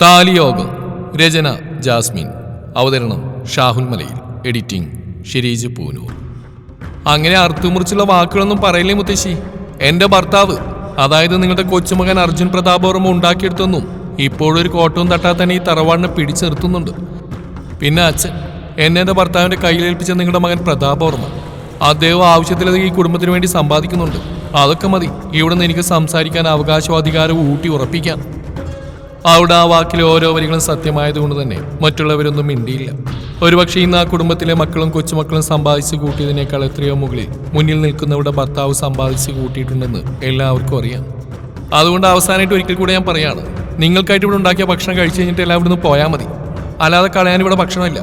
താലിയോഗം രചന Jasmine. അവതരണം ഷാഹുൽ മലയിൽ editing Shireej Poonoor. അങ്ങനെ അർത്ഥമുറിച്ചുള്ള വാക്കുകളൊന്നും പറയില്ലേ മുത്തശ്ശി? എന്റെ ഭർത്താവ് അതായത് നിങ്ങളുടെ കൊച്ചുമകൻ അർജുൻ പ്രതാപവർമ്മ ഉണ്ടാക്കിയെടുത്തൊന്നും ഇപ്പോഴൊരു കോട്ടവും തട്ടാതെ തന്നെ ഈ തറവാടിനെ പിടിച്ചെടുത്തുന്നുണ്ട് പിന്നെ അച്ഛൻ എന്നെ എന്റെ ഭർത്താവിന്റെ കയ്യിലേൽപ്പിച്ച നിങ്ങളുടെ മകൻ പ്രതാപവർമ്മ അദ്ദേഹം ആവശ്യത്തിലധികം ഈ കുടുംബത്തിന് വേണ്ടി സമ്പാദിക്കുന്നുണ്ട്. അതൊക്കെ മതി ഇവിടെ നിന്ന് എനിക്ക് സംസാരിക്കാൻ അവകാശവും അധികാരവും ഊട്ടി ഉറപ്പിക്കാം. അവിടെ ആ വാക്കിലെ ഓരോ വരികളും സത്യമായതുകൊണ്ട് തന്നെ മറ്റുള്ളവരൊന്നും മിണ്ടിയില്ല. ഒരുപക്ഷെ ഇന്ന് ആ കുടുംബത്തിലെ മക്കളും കൊച്ചുമക്കളും സമ്പാദിച്ച് കൂട്ടിയതിനേക്കാൾ എത്രയോ മുകളിൽ മുന്നിൽ നിൽക്കുന്നവരുടെ ഭർത്താവ് സമ്പാദിച്ച് കൂട്ടിയിട്ടുണ്ടെന്ന് എല്ലാവർക്കും അറിയാം. അതുകൊണ്ട് അവസാനമായിട്ട് ഒരിക്കൽ കൂടെ ഞാൻ പറയാണ് നിങ്ങൾക്കായിട്ട് ഇവിടെ ഉണ്ടാക്കിയ ഭക്ഷണം കഴിച്ചു കഴിഞ്ഞിട്ട് എല്ലാം ഇവിടുന്ന് പോയാൽ മതി. അല്ലാതെ കളയാൻ ഇവിടെ ഭക്ഷണമില്ല.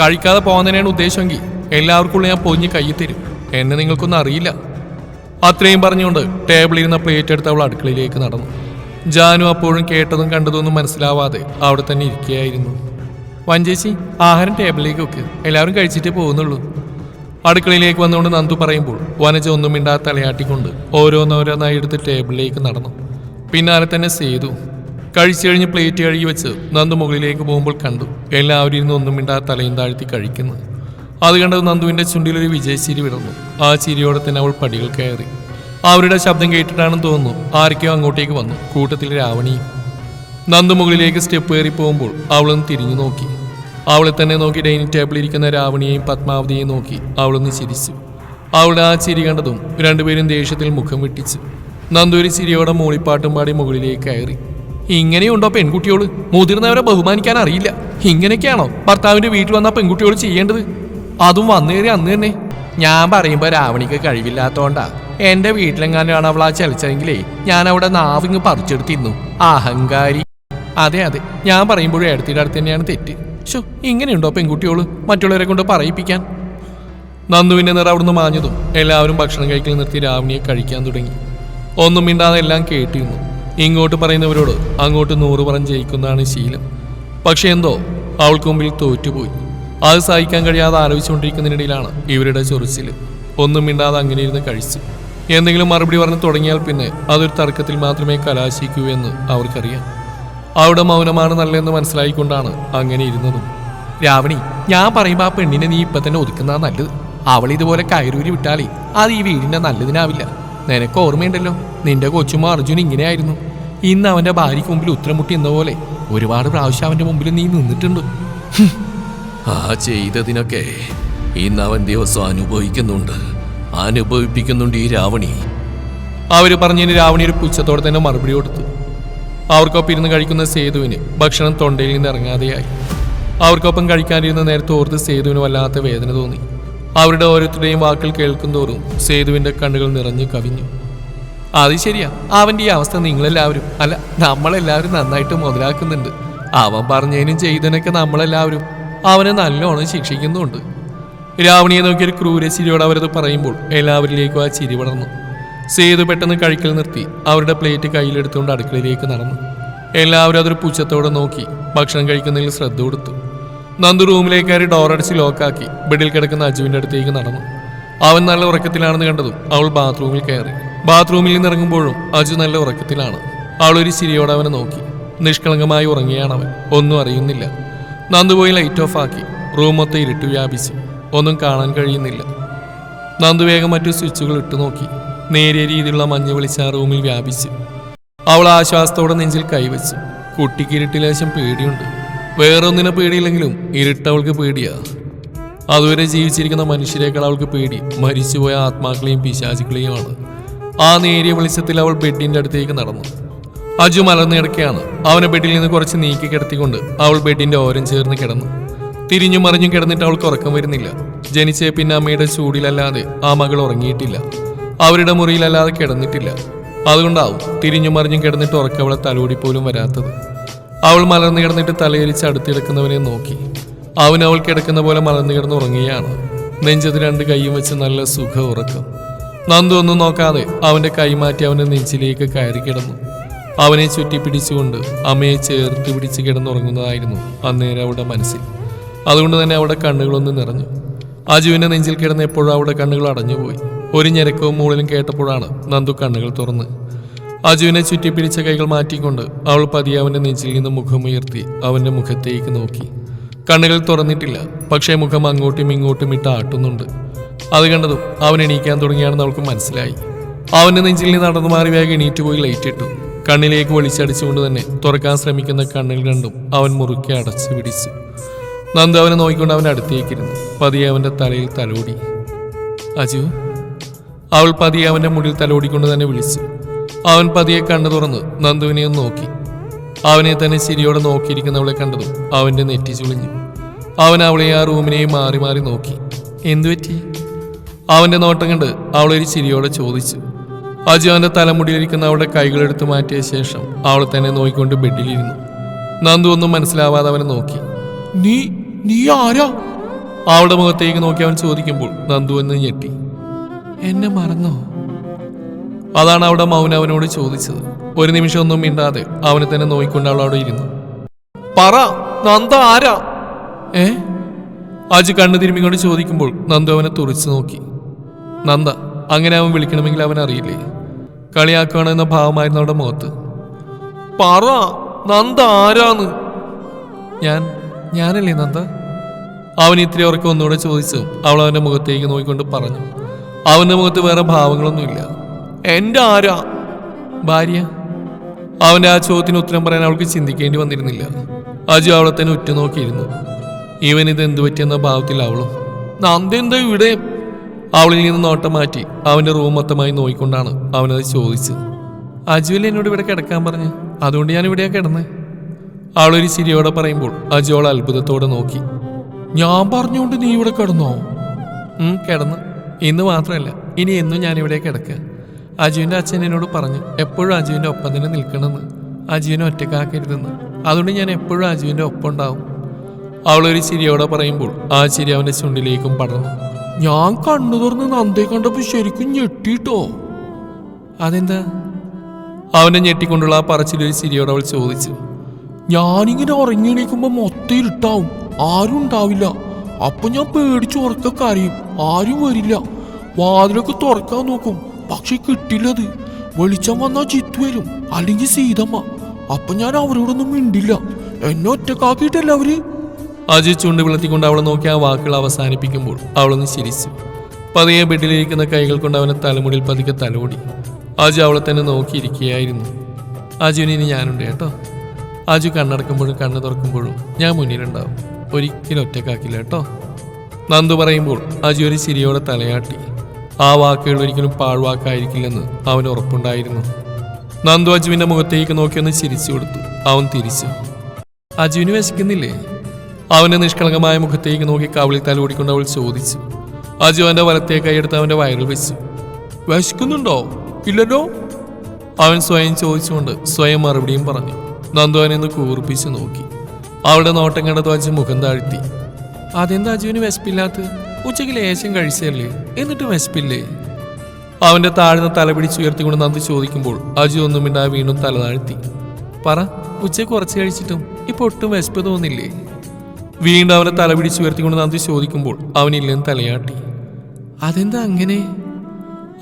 കഴിക്കാതെ പോകുന്നതിനാണ് ഉദ്ദേശമെങ്കിൽ എല്ലാവർക്കുള്ള ഞാൻ പൊഞ്ഞ് കയ്യിൽ തരും. എന്നെ നിങ്ങൾക്കൊന്നും അറിയില്ല. അത്രയും പറഞ്ഞുകൊണ്ട് ടേബിളിൽ ഇരുന്ന പ്ലേറ്റ് എടുത്ത് അവൾ അടുക്കളയിലേക്ക് നടന്നു. ജാനു അപ്പോഴും കേട്ടതും കണ്ടതും ഒന്നും മനസ്സിലാവാതെ അവിടെ തന്നെ ഇരിക്കുകയായിരുന്നു. വഞ്ചേച്ചി ആഹാരം ടേബിളിലേക്ക് വെക്ക്. എല്ലാവരും കഴിച്ചിട്ടേ പോകുന്നുള്ളൂ. അടുക്കളയിലേക്ക് വന്നുകൊണ്ട് നന്ദു പറയുമ്പോൾ വനജ ഒന്നും മിണ്ടാതെ തലയാട്ടിക്കൊണ്ട് ഓരോന്നോരോന്നായി എടുത്ത് ടേബിളിലേക്ക് നടന്നു. പിന്നാലെ തന്നെ സേതു. കഴിച്ചു കഴിഞ്ഞ് പ്ലേറ്റ് കഴുകി വെച്ച് നന്ദു മുകളിലേക്ക് പോകുമ്പോൾ കണ്ടു എല്ലാവരും ഇരുന്ന് ഒന്നും മിണ്ടാതെ തലയും താഴ്ത്തി കഴിക്കുന്നു. അത് കണ്ടത് നന്ദുവിന്റെ ചുണ്ടിലൊരു വിജയച്ചിരി വിടർന്നു. ആ ചിരിയോടെ തന്നെ അവൾ പടികൾ കയറി. അവരുടെ ശബ്ദം കേട്ടിട്ടാണെന്ന് തോന്നുന്നു. ആരൊക്കെയോ അങ്ങോട്ടേക്ക് വന്നു. കൂട്ടത്തിൽ രാവണിയും നന്ദു മുകളിലേക്ക് സ്റ്റെപ്പ് കയറി പോകുമ്പോൾ അവളൊന്ന് തിരിഞ്ഞു നോക്കി. അവളെ തന്നെ നോക്കി ഡൈനിങ് ടേബിളിൽ ഇരിക്കുന്ന രാവണിയെയും പത്മാവതിയെയും നോക്കി അവളൊന്ന് ചിരിച്ചു. അവളുടെ ആ ചിരി കണ്ടതും രണ്ടുപേരും ദേഷ്യത്തിൽ മുഖം വെട്ടിച്ചു. നന്ദു ഒരു ചിരിയോടെ മൂളിപ്പാട്ടും പാടി മുകളിലേക്ക് കയറി. ഇങ്ങനെയുണ്ടോ പെൺകുട്ടിയോട് മുതിർന്നവരെ ബഹുമാനിക്കാൻ അറിയില്ല. ഇങ്ങനെയൊക്കെയാണോ ഭർത്താവിന്റെ വീട്ടിൽ വന്ന പെൺകുട്ടിയോട് ചെയ്യേണ്ടത്? അതും വന്നേറി അന്ന് തന്നെ. ഞാൻ പറയുമ്പോ രാവണിക്ക് കഴിവില്ലാത്തോണ്ടാ. എന്റെ വീട്ടിലെങ്ങാനാണ് അവൾ ആ ചലിച്ചതെങ്കിലേ ഞാൻ അവിടെ നാവിങ് പറിച്ചെടുത്തിരുന്നു അഹങ്കാരി. അതെ അതെ. ഞാൻ പറയുമ്പോഴും എടുത്തിട്ട് അടുത്ത് തന്നെയാണ് തെറ്റ്. ഷോ ഇങ്ങനെയുണ്ടോ പെൺകുട്ടിയോൾ? മറ്റുള്ളവരെ കൊണ്ട് പറയിപ്പിക്കാൻ? നന്ദുവിന്റെ നിറ അവിടുന്ന് മാഞ്ഞതും എല്ലാവരും ഭക്ഷണം കഴിക്കൽ നിർത്തി രാവണിയെ കഴിക്കാൻ തുടങ്ങി. ഒന്നും മിണ്ടാതെ എല്ലാം കേട്ടിരുന്നു. ഇങ്ങോട്ട് പറയുന്നവരോട് അങ്ങോട്ട് നൂറ് പറഞ്ഞ് ജയിക്കുന്നതാണ് ശീലം. പക്ഷെ എന്തോ അവൾക്ക് മുമ്പിൽ തോറ്റുപോയി. അത് സഹിക്കാൻ കഴിയാതെ ആലോചിച്ചുകൊണ്ടിരിക്കുന്നതിനിടയിലാണ് ഇവരുടെ ചൊറിച്ചിൽ ഒന്നും മിണ്ടാതെ അങ്ങനെ ഇരുന്ന് കഴിച്ചു. എന്തെങ്കിലും മറുപടി പറഞ്ഞു തുടങ്ങിയാൽ പിന്നെ അതൊരു തർക്കത്തിൽ മാത്രമേ കലാശിക്കൂ എന്ന് അവർക്കറിയാം. അവിടെ മൗനമാണ് നല്ലതെന്ന് മനസ്സിലായിക്കൊണ്ടാണ് അങ്ങനെ ഇരുന്നതും. രാവണി ഞാൻ പറയുമ്പോൾ ആ പെണ്ണിനെ നീ ഇപ്പം തന്നെ ഒതുക്കുന്നതാ നല്ലത്. അവൾ ഇതുപോലെ കയറൂരി വിട്ടാലേ അത് ഈ വീടിന്റെ നല്ലതിനാവില്ല. നിനക്ക് ഓർമ്മയുണ്ടല്ലോ നിന്റെ കൊച്ചുമ അർജുൻ ഇങ്ങനെയായിരുന്നു. ഇന്ന് അവന്റെ ഭാര്യയ്ക്ക് മുമ്പിൽ ഉത്തരം മുട്ടി എന്ന പോലെ ഒരുപാട് പ്രാവശ്യം അവന്റെ മുമ്പിൽ നീ നിന്നിട്ടുണ്ട്. ആ ചെയ്തതിനൊക്കെ ഇന്ന് അവൻ ദിവസം അനുഭവിക്കുന്നുണ്ട്. അനുഭവിപ്പിക്കുന്നുണ്ട് ഈ രാവണി. അവർ പറഞ്ഞതിന് രാവണി ഒരു പുച്ഛത്തോടെ തന്നെ മറുപടി കൊടുത്തു. അവർക്കൊപ്പം ഇരുന്ന് കഴിക്കുന്ന സേതുവിന് ഭക്ഷണം തൊണ്ടയിൽ നിന്ന് ഇറങ്ങാതെയായി. അവർക്കൊപ്പം കഴിക്കാനിരുന്ന നേരത്തെ ഓർത്ത് സേതുവിന് വല്ലാത്ത വേദന തോന്നി. അവരുടെ ഓരോരുത്തരുടെയും വാക്കുകൾ കേൾക്കും തോറും സേതുവിന്റെ കണ്ണുകൾ നിറഞ്ഞു കവിഞ്ഞു. അത് ശരിയാ. അവന്റെ ഈ അവസ്ഥ നിങ്ങളെല്ലാവരും അല്ല നമ്മളെല്ലാവരും നന്നായിട്ട് മുതലാക്കുന്നുണ്ട്. അവൻ പറഞ്ഞതിനും ചെയ്തതിനൊക്കെ നമ്മളെല്ലാവരും അവനെ നല്ലോണം ശിക്ഷിക്കുന്നുണ്ട് രാവണിയെ നോക്കി ഒരു ക്രൂര ചിരിയോട് അവരത് പറയുമ്പോൾ എല്ലാവരിലേക്കും ആ ചിരി വളർന്നു. സേതു പെട്ടെന്ന് കഴിക്കൽ നിർത്തി അവരുടെ പ്ലേറ്റ് കയ്യിലെടുത്തുകൊണ്ട് അടുക്കളയിലേക്ക് നടന്നു. എല്ലാവരും അതൊരു പുച്ഛത്തോടെ നോക്കി ഭക്ഷണം കഴിക്കുന്നതിൽ ശ്രദ്ധ കൊടുത്തു. നന്ദു റൂമിലേക്ക് കയറി ഡോറടിച്ച് ലോക്കാക്കി ബെഡിൽ കിടക്കുന്ന അജുവിന്റെ അടുത്തേക്ക് നടന്നു. അവൻ നല്ല ഉറക്കത്തിലാണെന്ന് കണ്ടതും അവൾ ബാത്റൂമിൽ കയറി. ബാത്റൂമിൽ നിന്ന് ഇറങ്ങുമ്പോഴും അജു നല്ല ഉറക്കത്തിലാണ്. അവൾ ഒരു ചിരിയോടെ അവനെ നോക്കി. നിഷ്കളങ്കമായി ഉറങ്ങിയാണ് അവൻ. ഒന്നും അറിയുന്നില്ല. നന്ദു പോയി ലൈറ്റ് ഓഫ് ആക്കി. റൂം മൊത്തം ഇരുട്ട് വ്യാപിച്ചു. ഒന്നും കാണാൻ കഴിയുന്നില്ല. നന്ദു വേഗം മറ്റു സ്വിച്ചുകൾ ഇട്ടു നോക്കി. നേരിയ രീതിയിലുള്ള മഞ്ഞ വെളിച്ച റൂമിൽ വ്യാപിച്ച്. അവൾ ആശ്വാസത്തോടെ നെഞ്ചിൽ കൈവച്ചു. കുട്ടിക്ക് ഇരുട്ടിലേശം പേടിയുണ്ട്. വേറൊന്നിനെ പേടിയില്ലെങ്കിലും ഇരുട്ടവൾക്ക് പേടിയാ. അതുവരെ ജീവിച്ചിരിക്കുന്ന മനുഷ്യരെക്കാൾ അവൾക്ക് പേടി. മരിച്ചുപോയ ആത്മാക്കളെയും പിശാചുക്കളെയുമാണ് ആ നേരിയ വെളിച്ചത്തിൽ അവൾ ബെഡിന്റെ അടുത്തേക്ക് നടന്നു. അജു മലർന്നു കിടക്കുകയാണ് അവനെ ബെഡിൽ നിന്ന് കുറച്ച് നീക്കി കിടത്തിക്കൊണ്ട് അവൾ ബെഡിന്റെ ഓരം ചേർന്ന് കിടന്നു. തിരിഞ്ഞു മറിഞ്ഞു കിടന്നിട്ട് അവൾക്ക് ഉറക്കം വരുന്നില്ല. ജനിച്ച പിന്നെ അമ്മയുടെ ചൂടിലല്ലാതെ ആ മകൾ ഉറങ്ങിയിട്ടില്ല. അവരുടെ മുറിയിലല്ലാതെ കിടന്നിട്ടില്ല. അതുകൊണ്ടാവും തിരിഞ്ഞു മറിഞ്ഞു കിടന്നിട്ട് ഉറക്കം അവളെ തലോടി പോലും വരാത്തത്. അവൾ മലർന്നു കിടന്നിട്ട് തലയിരിച്ച് അടുത്തിടക്കുന്നവനെ നോക്കി. അവൻ അവൾ കിടക്കുന്ന പോലെ മലർന്നു കിടന്ന് ഉറങ്ങുകയാണ്. നെഞ്ചത് രണ്ട് കൈയും വെച്ച് നല്ല സുഖ ഉറക്കം. നന്ദു ഒന്നും നോക്കാതെ അവന്റെ കൈമാറ്റി അവന്റെ നെഞ്ചിലേക്ക് കയറി കിടന്നു. അവനെ ചുറ്റി പിടിച്ചുകൊണ്ട് അമ്മയെ ചേർത്ത് പിടിച്ച് കിടന്നുറങ്ങുന്നതായിരുന്നു അന്നേരം അവളുടെ മനസ്സിൽ. അതുകൊണ്ട് തന്നെ അവിടെ കണ്ണുകളൊന്ന് നിറഞ്ഞു. അജുവിന്റെ നെഞ്ചിൽ കിടന്ന് എപ്പോഴും അവിടെ കണ്ണുകൾ അടഞ്ഞുപോയി. ഒരു ഞെരക്കവും മൂളിലും കേട്ടപ്പോഴാണ് നന്ദു കണ്ണുകൾ തുറന്ന്. അജുവിനെ ചുറ്റിപ്പിടിച്ച കൈകൾ മാറ്റിക്കൊണ്ട് അവൾ പതിയെ അവന്റെ നെഞ്ചിൽ നിന്ന് മുഖമുയർത്തി അവന്റെ മുഖത്തേക്ക് നോക്കി. കണ്ണുകൾ തുറന്നിട്ടില്ല പക്ഷേ മുഖം അങ്ങോട്ടും ഇങ്ങോട്ടും ഇട്ട് ആട്ടുന്നുണ്ട്. അത് കണ്ടതും അവൻ എണീക്കാൻ തുടങ്ങിയാണെന്ന് അവൾക്ക് മനസ്സിലായി. അവന്റെ നെഞ്ചിൽ നിന്ന് നടന്നു മാറി വേഗം എണീറ്റ് പോയി ലൈറ്റ് ഇട്ടു. കണ്ണിലേക്ക് വലിച്ചടിച്ചുകൊണ്ട് തന്നെ തുറക്കാൻ ശ്രമിക്കുന്ന കണ്ണുകൾ രണ്ടും അവൻ മുറുക്കി അടച്ചു പിടിച്ചു നന്ദു അവനെ നോക്കിക്കൊണ്ട് അവൻ അടുത്തേക്കിരുന്നു പതിയെ അവന്റെ തലയിൽ തലോടി. അജു അവൾ പതിയെ അവന്റെ മുടിയിൽ തലോടിക്കൊണ്ട് തന്നെ വിളിച്ചു. അവൻ പതിയെ കണ്ണു തുറന്ന് നന്ദുവിനെ ഒന്ന് നോക്കി. അവനെ തന്നെ ശരിയോടെ നോക്കിയിരിക്കുന്നവളെ കണ്ടതും അവന്റെ നെറ്റി ചുളിഞ്ഞു. അവൻ അവളെ ആ റൂമിനെയും മാറി മാറി നോക്കി. എന്തുപറ്റി അവന്റെ നോട്ടം കണ്ട് അവളൊരു ചിരിയോടെ ചോദിച്ചു. അജു അവന്റെ തലമുടിയിലിരിക്കുന്ന അവളുടെ കൈകളെടുത്ത് മാറ്റിയ ശേഷം അവളെ തന്നെ നോക്കിക്കൊണ്ട് ബെഡിലിരുന്നു. നന്ദു ഒന്നും മനസ്സിലാവാതെ അവനെ നോക്കി. നീ നീ ആരാ? അവളുടെ മുഖത്തേക്ക് നോക്കി അവൻ ചോദിക്കുമ്പോൾ നന്ദു എന്ന് ഞെട്ടി. എന്നെ മറന്നോ? അതാണ് അവിടെ മൗന അവനോട് ചോദിച്ചത്. ഒരു നിമിഷം ഒന്നും മിണ്ടാതെ അവനെ തന്നെ നോക്കിക്കൊണ്ട് അവൾ അവിടെ ഇരുന്നു. പറ നന്ദ ആരാ? ഏ? അജ് കണ്ണു തിരുമ്മിക്കൊണ്ട് ചോദിക്കുമ്പോൾ നന്ദു അവനെ തുറച്ചു നോക്കി. നന്ദ അങ്ങനെ അവൻ വിളിക്കണമെങ്കിൽ അവൻ അറിയില്ലേ? കളിയാക്കുകയാണെന്ന ഭാവമായിരുന്നു അവളുടെ മുഖത്ത്. പറ നന്ദ ആരാന്ന്? ഞാൻ ഞാനല്ലേ നന്ദ? അവൻ ഇത്തിരി ഉറക്കം ഒന്നുകൂടെ ചോദിച്ചു അവൾ അവന്റെ മുഖത്തേക്ക് നോക്കിക്കൊണ്ട് പറഞ്ഞു. അവന്റെ മുഖത്ത് വേറെ ഭാവങ്ങളൊന്നുമില്ല എന്റെ ആരാ? ഭാര്യ. അവന്റെ ആ ചോദ്യത്തിന് ഉത്തരം പറയാൻ അവൾക്ക് ചിന്തിക്കേണ്ടി വന്നിരുന്നില്ല. അജു അവളെ തന്നെ ഉറ്റുനോക്കിയിരുന്നു. ഇവൻ ഇത് എന്തു പറ്റിയെന്ന ഭാവത്തിൽ അവളും? നന്ദ എന്താ ഇവിടെ? അവളിൽ നിന്ന് നോട്ടം മാറ്റി അവന്റെ റൂം മൊത്തമായി നോക്കിക്കൊണ്ടാണ് അവനത് ചോദിച്ചത്. അജുവിൽ എന്നോട് ഇവിടെ കിടക്കാൻ പറഞ്ഞു? അതുകൊണ്ട് ഞാൻ ഇവിടെയാണ് കിടന്നേ. അവളൊരു ചിരിയോടെ പറയുമ്പോൾ അജോൾ അത്ഭുതത്തോടെ നോക്കി. ഞാൻ പറഞ്ഞുകൊണ്ട് നീ ഇവിടെ കിടന്നോ? കിടന്നു. ഇന്ന് മാത്രമല്ല ഇനി എന്നും ഞാൻ ഇവിടെ കിടക്കുക അജുവിന്റെ അച്ഛൻ എന്നോട് പറഞ്ഞു എപ്പോഴും അജുവിന്റെ ഒപ്പം തന്നെ നിൽക്കണമെന്ന്. അജുവിനെ ഒറ്റക്കാക്കരുതെന്ന് അതുകൊണ്ട് ഞാൻ എപ്പോഴും അജുവിന്റെ ഒപ്പം ഉണ്ടാവും. അവളൊരു ചിരിയോടെ പറയുമ്പോൾ ആ ചിരി അവന്റെ ചുണ്ടിലേക്കും പടർന്നു. ഞാൻ കണ്ണു തുറന്ന് നന്ദി കണ്ടപ്പോ ശരിക്കും ഞെട്ടിട്ടോ? അതെന്താ? അവനെ ഞെട്ടിക്കൊണ്ടുള്ള ആ പറച്ചിലൊരു ചിരിയോടെ അവൾ ചോദിച്ചു. ഞാനിങ്ങനെ ഉറങ്ങി എണീക്കുമ്പോ മൊത്തം ഇരുട്ടാവും. ആരും ഉണ്ടാവില്ല. അപ്പൊ ഞാൻ പേടിച്ച് ഉറക്കൊക്കെ അറിയും ആരും വരില്ല. വാതിലൊക്കെ തുറക്കാൻ നോക്കും. പക്ഷെ കിട്ടില്ലത്. വെളിച്ചം വന്നാ ചിത്ത് വരും. അല്ലെങ്കിൽ സീതമ്മ. അപ്പൊ ഞാൻ അവരോടൊന്നും മിണ്ടില്ല. എന്നെ ഒറ്റക്കാക്കിയിട്ടല്ല അവർ? അജയ് ചുണ്ട് വിളത്തിക്കൊണ്ട് അവളെ നോക്കി ആ വാക്കുകൾ അവസാനിപ്പിക്കുമ്പോൾ അവളൊന്ന് ചിരിച്ചു. പതിയെ ബെഡിലിരിക്കുന്ന കൈകൾ കൊണ്ട് അവനെ തലമുടിയിൽ പതുക്കെ തലോടി. അജു അവളെ തന്നെ നോക്കിയിരിക്കുകയായിരുന്നു. അജുവിന് ഇനി ഞാനുണ്ട് കേട്ടോ. അജു കണ്ണടക്കുമ്പോഴും കണ്ണ് തുറക്കുമ്പോഴും ഞാൻ മുന്നിലുണ്ടാവും. ഒരിക്കലും ഒറ്റക്കാക്കില്ല കേട്ടോ. നന്ദു പറയുമ്പോൾ അജു ഒരു ചിരിയോടെ തലയാട്ടി. ആ വാക്കുകൾ ഒരിക്കലും പാഴ്വാക്കായിരിക്കില്ലെന്ന് അവൻ ഉറപ്പുണ്ടായിരുന്നു. നന്ദു അജുവിന്റെ മുഖത്തേക്ക് നോക്കി ഒന്ന് ചിരിച്ചു കൊടുത്തു. അവൻ തിരിച്ചു. അജുവിന് വിശക്കുന്നില്ലേ അവന്റെ നിഷ്കളങ്കമായ മുഖത്തേക്ക് നോക്കി കവിളിൽ തലോടിക്കൊണ്ട് അവൾ ചോദിച്ചു. അജു അവന്റെ വലത്തേ കൈയെടുത്ത് അവന്റെ വയറിൽ വെച്ചു. വിശക്കുന്നുണ്ടോ ഇല്ലല്ലോ? അവൻ സ്വയം ചോദിച്ചുകൊണ്ട് സ്വയം മറുപടിയും പറഞ്ഞു. നന്ദു അവനെ ഒന്ന് കൂർപ്പിച്ച് നോക്കി. അവളുടെ നോട്ടം കണ്ടത് അജു മുഖം താഴ്ത്തി. അതെന്താ അജുവിന് വിശപ്പില്ലാത്ത ഉച്ചയ്ക്ക് ലേശം കഴിച്ചല്ലേ എന്നിട്ട് വിശപ്പില്ലേ? അവന്റെ താഴ്ന്ന തല പിടിച്ചുയർത്തിക്കൊണ്ട് നന്ദി ചോദിക്കുമ്പോൾ അജു ഒന്നും മിണ്ടാ വീണ്ടും തല താഴ്ത്തി. പറ ഉച്ച കുറച്ച് കഴിച്ചിട്ടും ഇപ്പൊ ഒട്ടും വിശപ്പ് തോന്നില്ലേ? വീണ്ടും അവനെ തല പിടിച്ചുയർത്തിക്കൊണ്ട് നന്ദി ചോദിക്കുമ്പോൾ അവനില്ലെന്ന് തലയാട്ടി. അതെന്താ അങ്ങനെ?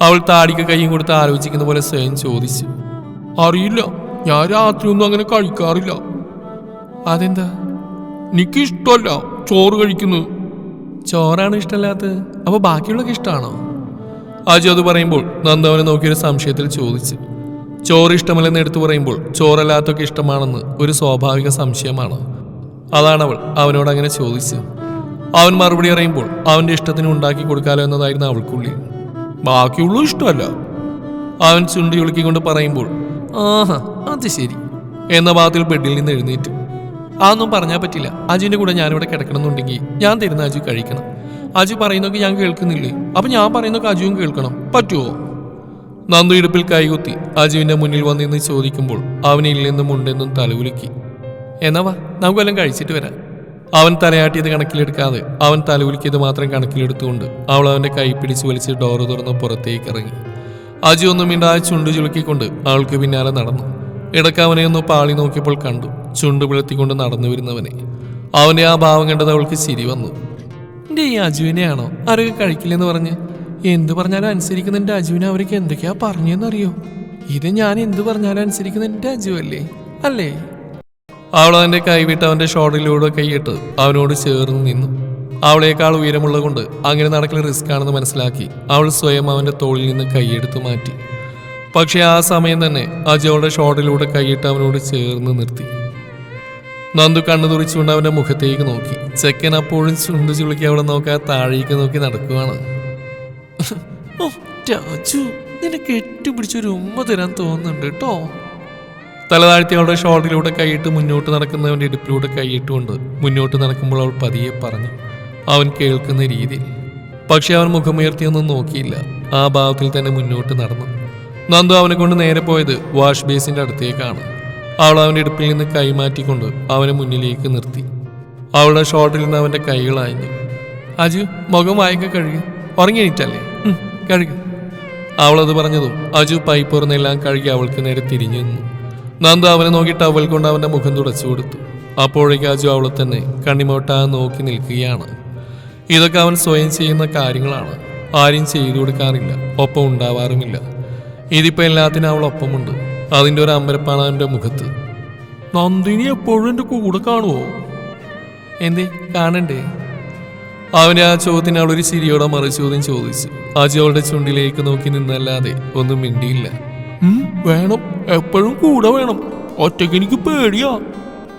അവൾ താടിക്ക് കൈയും കൊടുത്ത് ആലോചിക്കുന്ന പോലെ സ്വയം ചോദിച്ചു. അറിയില്ല. ഞാൻ രാത്രി ഒന്നും അങ്ങനെ കഴിക്കാറില്ല. അതെന്താ? എനിക്ക് ഇഷ്ടമല്ല ചോറ് കഴിക്കുന്നു ചോറാണ് ഇഷ്ടമല്ലാത്തത്. അപ്പൊ ബാക്കിയുള്ളൊക്കെ ഇഷ്ടമാണോ? അജു അത് പറയുമ്പോൾ നന്ദവനെ നോക്കിയൊരു സംശയത്തിൽ ചോദിച്ചു. ചോറ് ഇഷ്ടമല്ലെന്ന് എടുത്തു പറയുമ്പോൾ ചോറല്ലാത്തൊക്കെ ഇഷ്ടമാണെന്ന് ഒരു സ്വാഭാവിക സംശയമാണ്. അതാണ് അവൾ അവനോട് അങ്ങനെ ചോദിച്ചു. അവൻ മറുപടി അറിയുമ്പോൾ അവന്റെ ഇഷ്ടത്തിന് ഉണ്ടാക്കി കൊടുക്കാലോ എന്നതായിരുന്നു അവൾക്കുള്ളിൽ. ബാക്കിയുള്ളൂ ഇഷ്ടമല്ല. അവൻ ചുണ്ടി ഒളുക്കിക്കൊണ്ട് പറയുമ്പോൾ ആഹാ അത് ശരി. എന്ന ഭാഗത്തിൽ ബെഡിൽ നിന്ന് എഴുന്നേറ്റു. അതൊന്നും പറഞ്ഞാൽ പറ്റില്ല. അജുവിന്റെ കൂടെ ഞാനിവിടെ കിടക്കണമെന്നുണ്ടെങ്കിൽ ഞാൻ തരുന്ന അജു കഴിക്കണം. അജു പറയുന്നൊക്കെ ഞാൻ കേൾക്കുന്നില്ലേ? അപ്പൊ ഞാൻ പറയുന്നൊക്കെ അജുവും കേൾക്കണം. പറ്റുമോ നന്ദു ഇടുപ്പിൽ കൈകുത്തി അജുവിന്റെ മുന്നിൽ വന്നിന്ന് ചോദിക്കുമ്പോൾ അവനില്ലെന്നും ഉണ്ടെന്നും തലകുലുക്കി. എന്നാ വാ നമുക്ക് വല്ലതും കഴിച്ചിട്ട് വരാം. അവൻ തലയാട്ടിയത് കണക്കിലെടുക്കാതെ അവൻ തലകുലുക്കിയത് മാത്രം കണക്കിലെടുത്തുകൊണ്ട് അവൾ അവന്റെ കൈ പിടിച്ച് വലിച്ച് ഡോറ് തുറന്ന് പുറത്തേക്ക് ഇറങ്ങി. അജു ഒന്നും മിണ്ടാതെ ചുണ്ട് ചുളുക്കിക്കൊണ്ട് അവൾക്ക് പിന്നാലെ നടന്നു. ഇടക്കവനെ ഒന്ന് പാളി നോക്കിയപ്പോൾ കണ്ടു. ചുണ്ട് പിളർത്തിക്കൊണ്ട് നടന്നു വരുന്നവനെ. അവന്റെ ആ ഭാവം കണ്ടത് അവൾക്ക് ചിരി വന്നു. എന്റെ ഈ അജുവിനെയാണോ ആരൊക്കെ കഴിക്കില്ലെന്ന് പറഞ്ഞ്? എന്തു പറഞ്ഞാലും അനുസരിക്കുന്ന എന്റെ അജുവിനെ. അവർക്ക് എന്തൊക്കെയാ പറഞ്ഞെന്നറിയോ? ഇത് ഞാൻ എന്തു പറഞ്ഞാലും അനുസരിക്കുന്ന എന്റെ അജു അല്ലേ? അല്ലേ? അവൾ അവന്റെ കൈവിട്ട് അവന്റെ ഷോട്ടിലൂടെ കൈയിട്ട് അവനോട് ചേർന്ന് നിന്നു. അവളേക്കാൾ ഉയരമുള്ളത് കൊണ്ട് അങ്ങനെ നടക്കൽ റിസ്ക് ആണെന്ന് മനസ്സിലാക്കി അവൾ സ്വയം അവന്റെ തോളിൽ നിന്ന് കൈയെടുത്ത് മാറ്റി. പക്ഷെ ആ സമയം തന്നെ അജയോടെ അവളുടെ ഷോർട്ടിലൂടെ കൈയിട്ട് അവനോട് ചേർന്ന് നിർത്തി. നന്ദു കണ്ണു തുറിച്ചുകൊണ്ട് അവന്റെ മുഖത്തേക്ക് നോക്കി. ചെക്കൻ അപ്പോഴും ചുണ്ടു ചുളുക്കി അവിടെ നോക്കാതെ താഴേക്ക് നോക്കി നടക്കുവാണ്. രാജു നിന്നെ കെട്ടിപ്പിടിച്ചൊരു ഉമ്മ തരാൻ തോന്നുന്നുണ്ട് കേട്ടോ. തലതാഴ്ത്തി അവളുടെ ഷോൾഡിലൂടെ കൈയിട്ട് മുന്നോട്ട് നടക്കുന്നവന്റെ ഇടുപ്പിലൂടെ കൈയിട്ടുകൊണ്ട് മുന്നോട്ട് നടക്കുമ്പോൾ അവൾ പതിയെ പറഞ്ഞു. അവൻ കേൾക്കുന്ന രീതി. പക്ഷെ അവൻ മുഖമുയർത്തിയൊന്നും നോക്കിയില്ല. ആ ഭാവത്തിൽ തന്നെ മുന്നോട്ട് നടന്നു. നന്ദു അവനെ കൊണ്ട് നേരെ പോയത് വാഷ് ബേസിന്റെ അടുത്തേക്കാണ്. അവൾ അവന്റെ ഇടുപ്പിൽ നിന്ന് കൈമാറ്റിക്കൊണ്ട് അവനെ മുന്നിലേക്ക് നിർത്തി. അവളുടെ ഷോട്ടിൽ നിന്ന് അവന്റെ കൈകൾ അജു മുഖം വായിക്ക കഴുകി. ഉറങ്ങിയിട്ടല്ലേ കഴുകി. അവളത് പറഞ്ഞതും അജു പൈപ്പുറന്നെല്ലാം കഴുകി അവൾക്ക് നേരെ തിരിഞ്ഞു നിന്നു. നന്ദു അവനെ നോക്കി ടവൽ കൊണ്ട് അവന്റെ മുഖം തുടച്ചു കൊടുത്തു. അപ്പോഴേക്ക് അജു അവളെ തന്നെ കണ്ണിമോട്ടാ നോക്കി നിൽക്കുകയാണ്. ഇതൊക്കെ അവൻ സ്വയം ചെയ്യുന്ന കാര്യങ്ങളാണ്. ആരും ചെയ്തു കൊടുക്കാറില്ല. ഒപ്പം ഉണ്ടാവാറുമില്ല. ഇതിപ്പോ എല്ലാത്തിനും അവൾ ഒപ്പമുണ്ട്. അതിന്റെ ഒരു അമ്പരപ്പാണ് മുഖത്ത്. നന്ദിനി എപ്പോഴും എന്റെ കൂടെ കാണുമോ എന്തേ കാണണ്ടേ? അവന്റെ ആ ചോദ്യത്തിന് അവളൊരു ചിരിയോടെ മറു ചോദ്യം ചോദിച്ചു. അജു അവളുടെ ചുണ്ടിലേക്ക് നോക്കി നിന്നല്ലാതെ ഒന്നും മിണ്ടിയില്ല. വേണം. എപ്പോഴും കൂടെ വേണം. ഒറ്റയ്ക്ക് എനിക്ക് പേടിയാ.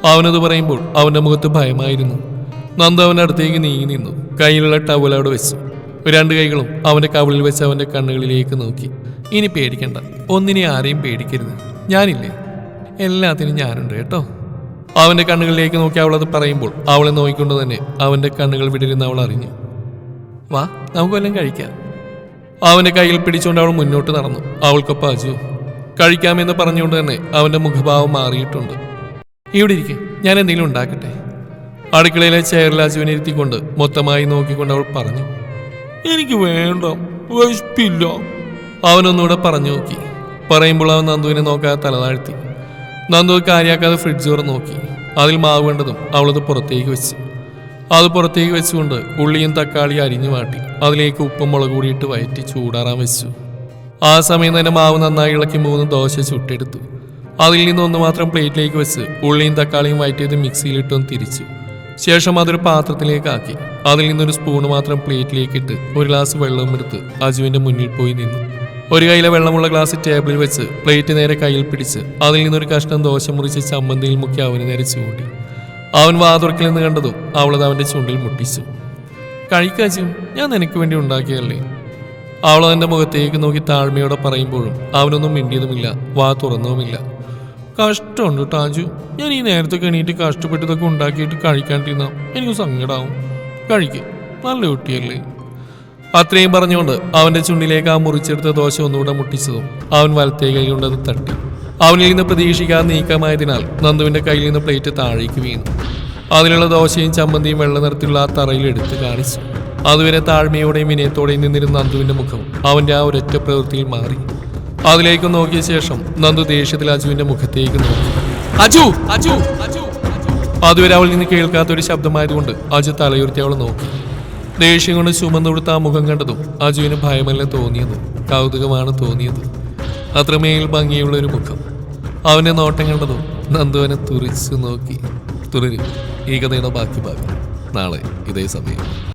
അവനത് പറയുമ്പോൾ അവന്റെ മുഖത്ത് ഭയമായിരുന്നു. നന്ദ അവന്റെ അടുത്തേക്ക് നീങ്ങി നിന്നു. കയ്യിലുള്ള ടവൽ അവിടെ വെച്ചു. രണ്ട് കൈകളും അവന്റെ കവിളിൽ വെച്ച് അവന്റെ കണ്ണുകളിലേക്ക് നോക്കി. ഇനി പേടിക്കണ്ട. ഒന്നിനെ ആരെയും പേടിക്കരുത്. ഞാനില്ലേ? എല്ലാത്തിനും ഞാനുണ്ട് കേട്ടോ. അവന്റെ കണ്ണുകളിലേക്ക് നോക്കി അവളത് പറയുമ്പോൾ അവളെ നോക്കിക്കൊണ്ട് തന്നെ അവന്റെ കണ്ണുകൾ വിടരുന്ന അവൾ അറിഞ്ഞു. വാ നമുക്ക് വല്ലതും കഴിക്കാം. അവന്റെ കയ്യിൽ പിടിച്ചുകൊണ്ട് അവൾ മുന്നോട്ട് നടന്നു. അവൾക്കൊപ്പം അജു. കഴിക്കാമെന്ന് പറഞ്ഞുകൊണ്ട് തന്നെ അവന്റെ മുഖഭാവം മാറിയിട്ടുണ്ട്. ഇവിടെ ഇരിക്കെ. ഞാൻ എന്തെങ്കിലും ഉണ്ടാക്കട്ടെ? അടുക്കളയിലെ ചെയറിൽ ഇരുത്തിക്കൊണ്ട് മൊത്തമായി നോക്കിക്കൊണ്ട് അവൾ പറഞ്ഞു എനിക്ക് വേണ്ട വിശപ്പില്ല. അവനൊന്നുകൂടെ പറഞ്ഞു നോക്കി. പറയുമ്പോൾ അവൻ നന്ദുവിനെ നോക്കാതെ തലതാഴ്ത്തി നന്ദു കാര്യാക്കാതെ ഫ്രിഡ്ജ് തുറന്ന് നോക്കി. അതിൽ മാവ് വേണ്ടതും അവളത് പുറത്തേക്ക് വെച്ച്. അത് പുറത്തേക്ക് വെച്ചുകൊണ്ട് ഉള്ളിയും തക്കാളിയും അരിഞ്ഞു മാറ്റി അതിലേക്ക് ഉപ്പും മുളക് കൂടിയിട്ട് വയറ്റി ചൂടാറാൻ വെച്ചു. ആ സമയം തന്നെ മാവ് നന്നായി ഇളക്കി മൂന്ന് ദോശ ചുട്ടെടുത്തു. അതിൽ നിന്ന് ഒന്ന് മാത്രം പ്ലേറ്റിലേക്ക് വെച്ച് ഉള്ളിയും തക്കാളിയും വയറ്റിയത് മിക്സിയിലിട്ടൊന്ന് തിരിച്ചു. ശേഷം അതൊരു പാത്രത്തിലേക്കാക്കി. അതിൽ നിന്നൊരു സ്പൂൺ മാത്രം പ്ലേറ്റിലേക്ക് ഇട്ട് ഒരു ഗ്ലാസ് വെള്ളം എടുത്ത് അജുവിന്റെ മുന്നിൽ പോയി നിന്നു. ഒരു കയ്യിലെ വെള്ളമുള്ള ഗ്ലാസ് ടേബിളിൽ വെച്ച് പ്ലേറ്റ് നേരെ കയ്യിൽ പിടിച്ച് അതിൽ നിന്നൊരു കഷ്ണം ദോശ മുറിച്ച് ചമ്മന്തിയിൽ മുക്കി അവന് നേരെ ചൂണ്ടി അവൻ വാതുറക്കിൽ നിന്ന് കണ്ടതും അവളത് അവന്റെ ചുണ്ടിൽ മുട്ടിച്ചു. കഴിക്കാച്ചു ഞാൻ നിനക്ക് വേണ്ടി ഉണ്ടാക്കിയല്ലേ അവൾ അവന്റെ മുഖത്തേക്ക് നോക്കി താഴ്മയോടെ പറയുമ്പോഴും അവനൊന്നും മിണ്ടിയതുമില്ല വാ തുറന്നതുമില്ല. കഷ്ടമുണ്ട് ടാജു ഞാൻ ഈ നേരത്തെ എണീറ്റ് കഷ്ടപ്പെട്ട് ഇതൊക്കെ ഉണ്ടാക്കിയിട്ട് കഴിക്കാണ്ടിരുന്ന എനിക്ക് സങ്കടാവും. കഴിക്കും. നല്ല കുട്ടിയല്ലേ. അത്രയും പറഞ്ഞുകൊണ്ട് അവന്റെ ചുണ്ടിലേക്ക് ആ മുറിച്ചെടുത്ത ദോശ ഒന്നുകൂടെ മുട്ടിച്ചതും അവൻ വലത്തേ കൈ കൊണ്ടത് തട്ടി. അവനിൽ നിന്ന് പ്രതീക്ഷിക്കാതെ നീക്കമായതിനാൽ നന്ദുവിന്റെ കയ്യിൽ നിന്ന് പ്ലേറ്റ് താഴേക്ക് വീണു. അതിലുള്ള ദോശയും ചമ്മന്തിയും വെള്ള നിറത്തിലുള്ള ആ തറയിൽ എടുത്ത് കാണിച്ചു. അതുവരെ താഴ്മയോടെയും വിനയത്തോടെയും നിന്നിരുന്ന നന്ദുവിന്റെ മുഖം അവന്റെ ആ ഒരൊറ്റ പ്രവൃത്തിയിൽ മാറി. അതിലേക്ക് നോക്കിയ ശേഷം നന്ദു ദേഷ്യത്തിൽ അജുവിന്റെ മുഖത്തേക്ക് നോക്കി. അജു അജു അജു അതുവരെ അവൾ നിന്ന് കേൾക്കാത്ത ഒരു ശബ്ദമായതുകൊണ്ട് അജു തലയുർത്തി അവൾ നോക്കി. ദേഷ്യം കൊണ്ട് ചുമന്നു കൊടുത്ത ആ മുഖം കണ്ടതും അജുവിന് ഭയമല്ല തോന്നിയത് കൗതുകമാണ് തോന്നിയത്. അത്രമേൽ ഭംഗിയുള്ള ഒരു മുഖം. അവനെ നോട്ടം കണ്ടതും നന്ദുവനെ തുറിച്ചു നോക്കി. തുടരും. ഈ കഥയുടെ ബാക്കി ഭാഗം. നാളെ ഇതേ സമയം.